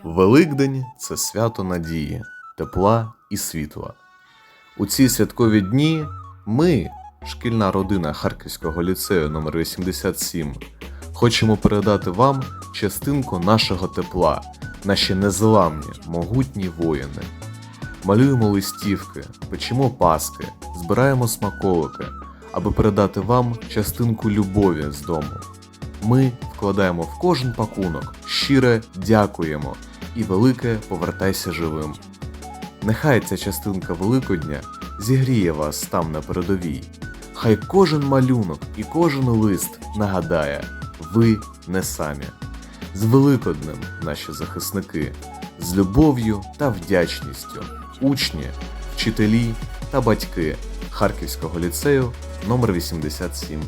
Великдень це свято надії, тепла і світла. У ці святкові дні ми, шкільна родина Харківського ліцею номер 87, хочемо передати вам частинку нашого тепла, наші незламні, могутні воїни. Малюємо листівки, печемо паски, збираємо смаколики, аби передати вам частинку любові з дому. Ми вкладаємо в кожен пакунок щире дякуємо і велике повертайся живим. Нехай ця частинка Великодня зігріє вас там на передовій. Хай кожен малюнок і кожен лист нагадає, ви не самі. З Великоднем, наші захисники, з любов'ю та вдячністю, учні, вчителі та батьки Харківського ліцею номер 87